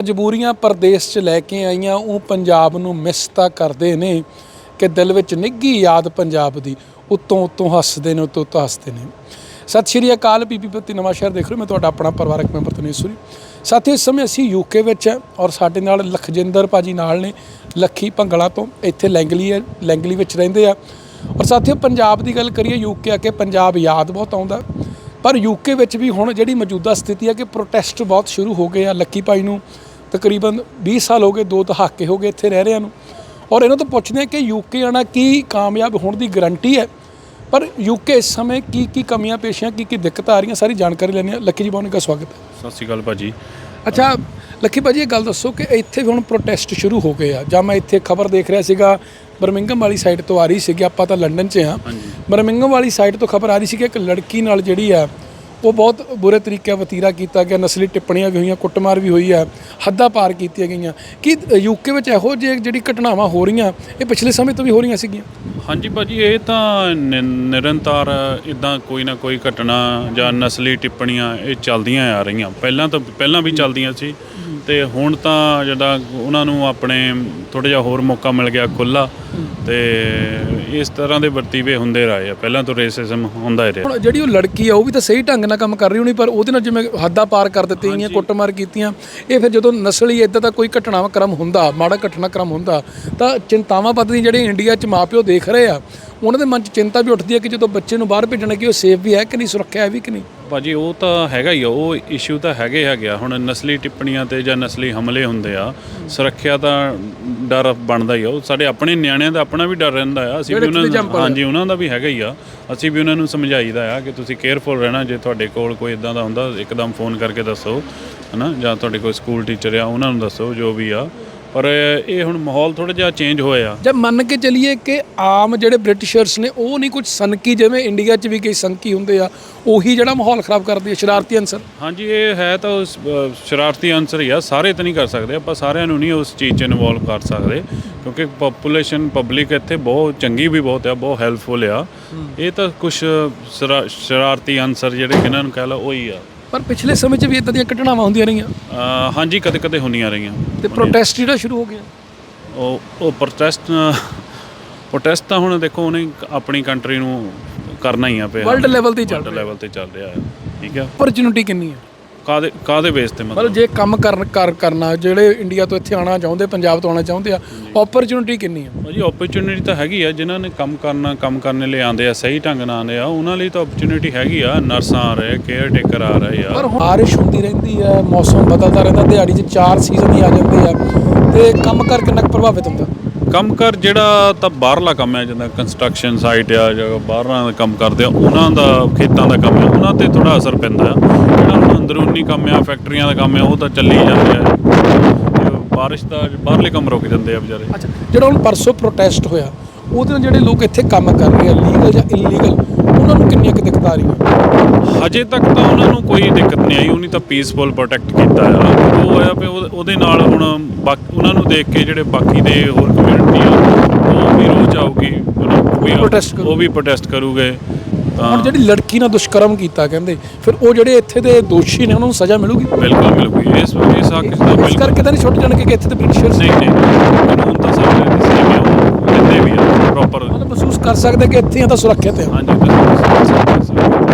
ਮਜਬੂਰੀਆਂ ਪ੍ਰਦੇਸ਼ 'ਚ ਲੈ ਕੇ ਆਈਆਂ, ਉਹ ਪੰਜਾਬ ਨੂੰ ਮਿਸ ਤਾਂ ਕਰਦੇ ਨੇ ਕਿ ਦਿਲ ਵਿੱਚ ਨਿੱਗੀ ਯਾਦ ਪੰਜਾਬ ਦੀ, ਉਤੋਂ ਉਤੋਂ ਹੱਸਦੇ ਨੇ, ਉਤੋਂ ਉਤੋਂ ਹੱਸਦੇ ਨੇ। ਸਤਿ ਸ਼੍ਰੀ ਅਕਾਲ, ਬੀਬੀ ਪਤੀ ਨਵਾਂ ਸ਼ਹਿਰ ਦੇਖ ਰਹੇ ਮੈਂ ਤੁਹਾਡਾ ਆਪਣਾ ਪਰਿਵਾਰਕ ਮੈਂਬਰ ਤਨੇਸ਼ਵਰੀ ਸਾਥੀ ਇਸ ਸਮੇਂ ਅਸੀਂ ਯੂਕੇ ਵਿੱਚ ਹੈ ਔਰ ਸਾਡੇ ਨਾਲ ਲਖਜਿੰਦਰ ਭਾਜੀ ਨਾਲ ਨੇ, ਲੱਖੀ ਭੰਗਲਾ ਤੋਂ ਇੱਥੇ ਲੈਂਗਲੀ ਹੈ, ਲੈਂਗਲੀ ਵਿੱਚ ਰਹਿੰਦੇ ਆ। ਔਰ ਸਾਥੀਓ, ਪੰਜਾਬ ਦੀ ਗੱਲ ਕਰੀਏ ਯੂਕੇ ਆ ਕੇ ਪੰਜਾਬ ਯਾਦ ਬਹੁਤ ਆਉਂਦਾ। ਪਰ ਯੂਕੇ ਵਿੱਚ ਵੀ ਹੁਣ ਜਿਹੜੀ ਮੌਜੂਦਾ ਸਥਿਤੀ ਹੈ ਕਿ ਪ੍ਰੋਟੈਸਟ ਬਹੁਤ ਸ਼ੁਰੂ ਹੋ ਗਏ ਆ, ਲੱਖੀ ਭਾਈ ਨੂੰ। ਤਕਰੀਬਨ 20 ਸਾਲ ਹੋ ਗਏ ਦੋ ਦਹਾਕੇ ਹੋ ਗਏ ਇੱਥੇ ਰਹਿ ਰਿਆਂ ਨੂੰ। ਔਰ ਇਹਨਾਂ ਤੋਂ ਪੁੱਛਦੇ ਆ ਕਿ ਯੂਕੇ ਆਣਾ ਕੀ ਕਾਮਯਾਬ ਹੋਣ ਦੀ ਗਾਰੰਟੀ ਹੈ? ਪਰ ਯੂਕੇ ਇਸ ਸਮੇਂ ਕੀ ਕੀ ਕਮੀਆਂ ਪੇਸ਼ੀਆਂ ਕੀ ਕੀ ਦਿੱਕਤਾਂ ਆ ਰਹੀਆਂ ਸਾਰੀ ਜਾਣਕਾਰੀ ਲੈਣੀ ਆ ਲੱਕੀ ਜੀ ਬਹੁਤ ਦਾ ਸਵਾਗਤ ਹੈ। ਸਤਿ ਸ਼੍ਰੀ ਅਕਾਲ ਭਾਜੀ। ਅੱਛਾ ਲੱਕੀ ਭਾਜੀ ਇਹ ਗੱਲ ਦੱਸੋ ਕਿ ਇੱਥੇ ਵੀ ਹੁਣ ਪ੍ਰੋਟੈਸਟ ਸ਼ੁਰੂ ਹੋ ਗਏ ਆ। ਜਾਂ ਮੈਂ ਇੱਥੇ ਖਬਰ ਦੇਖ ਰਿਹਾ ਸੀਗਾ ਬਰਮਿੰਗਮ ਵਾਲੀ ਸਾਈਡ ਤੋਂ ਆ ਰਹੀ ਸੀਗੀ ਆਪਾਂ ਤਾਂ ਲੰਡਨ 'ਚ ਆ ਬਰਮਿੰਗਮ ਵਾਲੀ ਸਾਈਡ ਤੋਂ ਖਬਰ ਆ ਰਹੀ ਸੀ ਕਿ ਇੱਕ ਲੜਕੀ ਨਾਲ ਜਿਹੜੀ ਆ ਉਹ ਬਹੁਤ ਬੁਰੇ ਤਰੀਕੇ ਵਤੀਰਾ ਕੀਤਾ ਗਿਆ, ਨਸਲੀ ਟਿੱਪਣੀਆਂ ਵੀ ਹੋਈਆਂ, ਕੁੱਟਮਾਰ ਵੀ ਹੋਈ ਹੈ, ਹੱਦਾਂ ਪਾਰ ਕੀਤੀਆਂ ਗਈਆਂ। ਕਿ ਯੂਕੇ ਵਿੱਚ ਇਹੋ ਜਿਹੀ ਜਿਹੜੀ ਘਟਨਾਵਾਂ ਹੋ ਰਹੀਆਂ, ਇਹ ਪਿਛਲੇ ਸਮੇਂ ਤੋਂ ਵੀ ਹੋ ਰਹੀਆਂ ਸੀਗੀਆਂ? ਹਾਂਜੀ ਭਾਜੀ, ਇਹ ਤਾਂ ਨਿਰੰਤਰ ਇਦਾਂ ਕੋਈ ਨਾ ਕੋਈ ਘਟਨਾ ਜਾਂ ਨਸਲੀ ਟਿੱਪਣੀਆਂ ਇਹ ਚੱਲਦੀਆਂ ਆ ਰਹੀਆਂ। ਪਹਿਲਾਂ ਤਾਂ, ਪਹਿਲਾਂ ਵੀ ਚੱਲਦੀਆਂ ਸੀ ਤੇ ਹੁਣ ਤਾਂ ਜਿਹੜਾ ਉਹਨਾਂ ਨੂੰ ਆਪਣੇ ਥੋੜਾ ਜਿਹਾ ਹੋਰ ਮੌਕਾ ਮਿਲ ਗਿਆ ਖੁੱਲਾ ਤੇ ਇਸ ਤਰ੍ਹਾਂ ਦੇ ਵਰਤੀਵੇ ਹੁੰਦੇ ਰਹੇ ਆ। ਪਹਿਲਾਂ ਤੋਂ ਰੇਸਿਜ਼ਮ ਹੁੰਦਾ ਹੀ ਰਿਹਾ। ਹੁਣ ਜਿਹੜੀ ਉਹ ਲੜਕੀ ਆ ਉਹ ਵੀ ਤਾਂ ਸਹੀ ਢੰਗ ਨਾਲ ਕੰਮ ਕਰ ਰਹੀ ਹੋਣੀ ਪਰ ਉਹਦੇ ਨਾਲ ਜਿਵੇਂ ਹੱਦਾਂ ਪਾਰ ਕਰ ਦਿੱਤੀਆਂ ਗਈਆਂ ਕੁੱਟਮਾਰ ਕੀਤੀਆਂ ਇਹ ਫਿਰ ਜਦੋਂ ਨਸਲੀ ਇਦਾਂ ਦਾ ਕੋਈ ਘਟਨਾਕ੍ਰਮ ਹੁੰਦਾ ਮਾੜਾ ਘਟਨਾਕ੍ਰਮ ਹੁੰਦਾ ਤਾਂ ਚਿੰਤਾਵਾਂ ਵੱਧਦੀਆਂ ਜਿਹੜੇ ਇੰਡੀਆ 'ਚ ਮਾਪਿਓ ਦੇਖ ਰਹੇ ਆ ਉਹਨਾਂ ਦੇ ਮਨ 'ਚ ਚਿੰਤਾ ਵੀ ਉੱਠਦੀ ਹੈ ਕਿ ਜਦੋਂ ਬੱਚੇ ਨੂੰ ਬਾਹਰ ਭੇਜਣਾ ਕਿ ਉਹ ਸੇਫ ਵੀ ਹੈ ਕਿ ਨਹੀਂ ਸੁਰੱਖਿਆ ਹੈ ਵੀ ਕਿ ਨਹੀਂ? ਭਾਜੀ ਉਹ ਤਾਂ ਹੈਗਾ ਹੀ ਆ ਉਹ ਇਸ਼ੂ ਤਾਂ ਹੈਗੇ ਹੈਗੇ ਆ। ਹੁਣ ਨਸਲੀ ਟਿੱਪਣੀਆਂ ਤੇ ਜਾਂ ਨਸਲੀ ਹਮਲੇ ਹੁੰਦੇ ਆ ਸੁਰੱਖਿਆ ਦਾ ਡਰ ਬਣਦਾ ਹੀ ਆ। ਉਹ ਸਾਡੇ ਆਪਣੇ ਨਿਆਣਿਆਂ ਦਾ ਆਪਣਾ ਵੀ ਡਰ ਰਹਿੰਦਾ ਆ। ਅਸੀਂ ਵੀ ਉਹਨਾਂ ਨੂੰ ਹਾਂਜੀ ਉਹਨਾਂ ਦਾ ਵੀ ਹੈਗਾ ਹੀ ਆ। ਅਸੀਂ ਵੀ ਉਹਨਾਂ ਨੂੰ ਸਮਝਾਈਦਾ ਆ ਕਿ ਤੁਸੀਂ ਕੇਅਰਫੁਲ ਰਹਿਣਾ ਜੇ ਤੁਹਾਡੇ ਕੋਲ ਕੋਈ ਇਦਾਂ ਦਾ ਹੁੰਦਾ ਇੱਕਦਮ ਫੋਨ ਕਰਕੇ ਦੱਸੋ ਹਨਾ? ਜਾਂ ਤੁਹਾਡੇ ਕੋਈ ਸਕੂਲ ਟੀਚਰ ਆ ਉਹਨਾਂ ਨੂੰ ਦੱਸੋ ਜੋ ਵੀ ਆ। ਪਰ ਇਹ ਹੁਣ ਮਾਹੌਲ ਥੋੜਾ ਜਿਹਾ ਚੇਂਜ ਹੋਇਆ। ਜਦ ਮੰਨ ਕੇ ਚੱਲੀਏ ਕਿ ਆਮ ਜਿਹੜੇ ਬ੍ਰਿਟਿਸ਼ਰਸ ਨੇ ਉਹ ਨਹੀਂ ਕੁਝ ਸਨਕੀ ਜਿਵੇਂ ਇੰਡੀਆ 'ਚ ਵੀ ਕਈ ਸੰਕੀ ਹੁੰਦੇ ਆ ਉਹੀ ਜਿਹੜਾ ਮਾਹੌਲ ਖਰਾਬ ਕਰਦੇ ਆ ਸ਼ਰਾਰਤੀ ਅੰਸਰ ਹਾਂਜੀ ਇਹ ਹੈ ਤਾਂ ਉਸ ਸ਼ਰਾਰਤੀ ਅਨਸਰ ਹੀ ਆ ਸਾਰੇ ਤਾਂ ਨਹੀਂ ਕਰ ਸਕਦੇ ਆਪਾਂ ਸਾਰਿਆਂ ਨੂੰ ਨਹੀਂ ਉਸ ਚੀਜ਼ 'ਚ ਇਨਵੋਲਵ ਕਰ ਸਕਦੇ ਕਿਉਂਕਿ ਪੋਪੂਲੇਸ਼ਨ ਪਬਲਿਕ ਇੱਥੇ ਬਹੁਤ ਚੰਗੀ ਵੀ ਬਹੁਤ ਆ ਬਹੁਤ ਹੈਲਪਫੁਲ ਆ। ਇਹ ਤਾਂ ਕੁਝ ਸ਼ਰਾਰਤੀ ਅਨਸਰ ਜਿਹੜੇ ਕਿਹਨਾਂ ਨੂੰ ਕਹਿ ਲਾ ਉਹੀ ਆ। ਪਰ ਪਿਛਲੇ ਸਮੇਂ 'ਚ ਵੀ ਇਦਾਂ ਦੀਆਂ ਘਟਨਾਵਾਂ ਹੁੰਦੀਆਂ ਰਹੀਆਂ। ਹਾਂਜੀ ਕਦੇ ਕਦੇ ਹੁੰਦੀਆਂ ਰਹੀਆਂ। ਤੇ ਪ੍ਰੋਟੈਸਟ ਜਿਹੜਾ ਸ਼ੁਰੂ ਹੋ ਗਿਆ। ਉਹ ਉਹ ਪ੍ਰੋਟੈਸਟ ਪ੍ਰੋਟੈਸਟ ਤਾਂ ਹੁਣ ਦੇਖੋ ਉਹਨੇ ਆਪਣੀ ਕੰਟਰੀ ਨੂੰ ਕਰਨਾ ਹੀ ਆ ਪਿਆ। ਵਰਲਡ ਲੈਵਲ ਤੇ ਚੱਲ ਵਰਲਡ ਲੈਵਲ ਤੇ ਚੱਲ ਰਿਹਾ ਹੈ। ਠੀਕ ਆ ਓਪਰਚੁਨਿਟੀ ਕਿੰਨੀ ਹੈ? ਕਾਦੇ ਕਾਦੇ ਬੇਸ ਤੇ ਮਤਲਬ? ਮਤਲਬ ਜੇ ਕੰਮ ਕਰਨ ਕਰ ਕਰਨਾ ਜਿਹੜੇ ਇੰਡੀਆ ਤੋਂ ਇੱਥੇ ਆਉਣਾ ਚਾਹੁੰਦੇ ਪੰਜਾਬ ਤੋਂ ਆਉਣਾ ਚਾਹੁੰਦੇ ਆ ਓਪਰਚੁਨਿਟੀ ਕਿੰਨੀ ਆ? ਭਾਜੀ ਓਪਰਚੁਨਿਟੀ ਤਾਂ ਹੈਗੀ ਆ ਜਿਨ੍ਹਾਂ ਨੇ ਕੰਮ ਕਰਨਾ ਕੰਮ ਕਰਨ ਲਈ ਆਉਂਦੇ ਆ ਸਹੀ ਢੰਗ ਨਾਲ ਆਉਂਦੇ ਆ ਉਹਨਾਂ ਲਈ ਤਾਂ ਓਪਰਚੁਨਿਟੀ ਹੈਗੀ ਆ ਨਰਸਾਂ ਆ ਰਹੇ ਕੇਅਰ ਟੇਕਰ ਆ ਰਹੇ ਆ। ਪਰ ਹੁਣ ਬਾਰਿਸ਼ ਹੁੰਦੀ ਰਹਿੰਦੀ ਹੈ ਮੌਸਮ ਬਦਲਦਾ ਰਹਿੰਦਾ ਦਿਹਾੜੀ 'ਚ ਚਾਰ ਸੀਜ਼ਨ ਹੀ ਆ ਜਾਂਦੇ ਆ ਤੇ ਕੰਮ ਕਰ ਕਿੰਨਾ ਕੁ ਪ੍ਰਭਾਵਿਤ ਹੁੰਦਾ? ਕੰਮ ਕਰ ਜਿਹੜਾ ਤਾਂ ਬਾਹਰਲਾ ਕੰਮ ਹੈ, ਜਿੱਦਾਂ ਕੰਸਟਰਕਸ਼ਨ ਸਾਈਟ ਆ ਜਾਂ ਬਾਹਰਾਂ ਦਾ ਕੰਮ ਕਰਦੇ ਆ, ਉਹਨਾਂ ਦਾ, ਖੇਤਾਂ ਦਾ ਕੰਮ ਹੈ, ਉਹਨਾਂ ਤੇ ਥੋੜਾ ਅਸਰ ਪੈਂਦਾ ਆ ਜਿਹੜਾ ਹੁਣ ਅੰਦਰੂਨੀ ਕੰਮ ਆ ਫੈਕਟਰੀਆਂ ਦਾ ਕੰਮ ਆ, ਉਹ ਤਾਂ ਚੱਲੀ ਜਾਂਦੇ ਆ। ਬਾਰਿਸ਼ ਦਾ ਬਾਹਰਲੇ ਕੰਮ ਰੁਕ ਜਾਂਦੇ ਆ ਵਿਚਾਰੇ। ਅੱਛਾ, ਜਿਹੜਾ ਹੁਣ ਪਰਸੋਂ ਪ੍ਰੋਟੈਸਟ ਹੋਇਆ, ਉਹਦੇ ਨਾਲ ਜਿਹੜੇ ਲੋਕ ਇੱਥੇ ਕੰਮ ਕਰ ਰਹੇ ਆ ਲੀਗਲ ਜਾਂ ਇਲੀਗਲ ਉਹਨਾਂ ਨੂੰ ਕਿੰਨੀਆਂ ਕੁ ਦਿੱਕਤਾਂ ਆ ਰਹੀਆਂ? ਹਜੇ ਤੱਕ ਤਾਂ ਉਹਨਾਂ ਨੂੰ ਕੋਈ ਦਿੱਕਤ ਨਹੀਂ ਆਈ ਉਹਨੇ ਤਾਂ ਪੀਸਫੁਲ ਪ੍ਰੋਟੈਕਟ ਕੀਤਾ ਆ। ਉਹ ਹੋਇਆ ਵੀ ਉਹ- ਉਹਦੇ ਨਾਲ ਹੁਣ ਬਾਕ- ਉਹਨਾਂ ਨੂੰ ਦੇਖ ਕੇ ਜਿਹੜੇ ਬਾਕੀ ਦੇ ਹੋਰ ਕਮਿਊਨਿਟੀ ਆ ਉਹ ਵੀ ਰੋਜ਼ Protest ਉਹ ਵੀ ਪ੍ਰੋਟੈਸਟ ਕਰੂਗੇ। ਤਾਂ ਹੁਣ ਜਿਹੜੀ ਲੜਕੀ ਨਾਲ ਦੁਸ਼ਕਰਮ ਕੀਤਾ ਕਹਿੰਦੇ ਫਿਰ ਉਹ ਜਿਹੜੇ ਇੱਥੇ ਦੇ ਦੋਸ਼ੀ ਨੇ ਉਹਨਾਂ ਨੂੰ ਸਜ਼ਾ ਮਿਲੂਗੀ? ਬਿਲਕੁਲ ਮਿਲੂਗੀ। ਇਸ ਇਸ ਹੱਕ ਤਾਂ ਇਸ ਬਿਲਕੁਲ ਕਰਕੇ ਤਾਂ ਨਹੀਂ ਛੁੱਟ ਜਾਣਗੇ ਕਿ ਇੱਥੇ ਦੇ ਬ੍ਰਿਟਿਸ਼ਰਸ ਨਹੀਂ। ਨਹੀਂ ਕਾਨੂੰਨ ਤਾਂ ਸਾਡੇ ਸੇਮ ਆ ਮਤਲਬ ਮਹਿਸੂਸ ਕਰ ਸਕਦੇ ਕਿ ਇੱਥੇ ਆ ਤਾਂ ਸੁਰੱਖਿਅਤ ਹੈ ਹਾਂਜੀ ਤਾਂ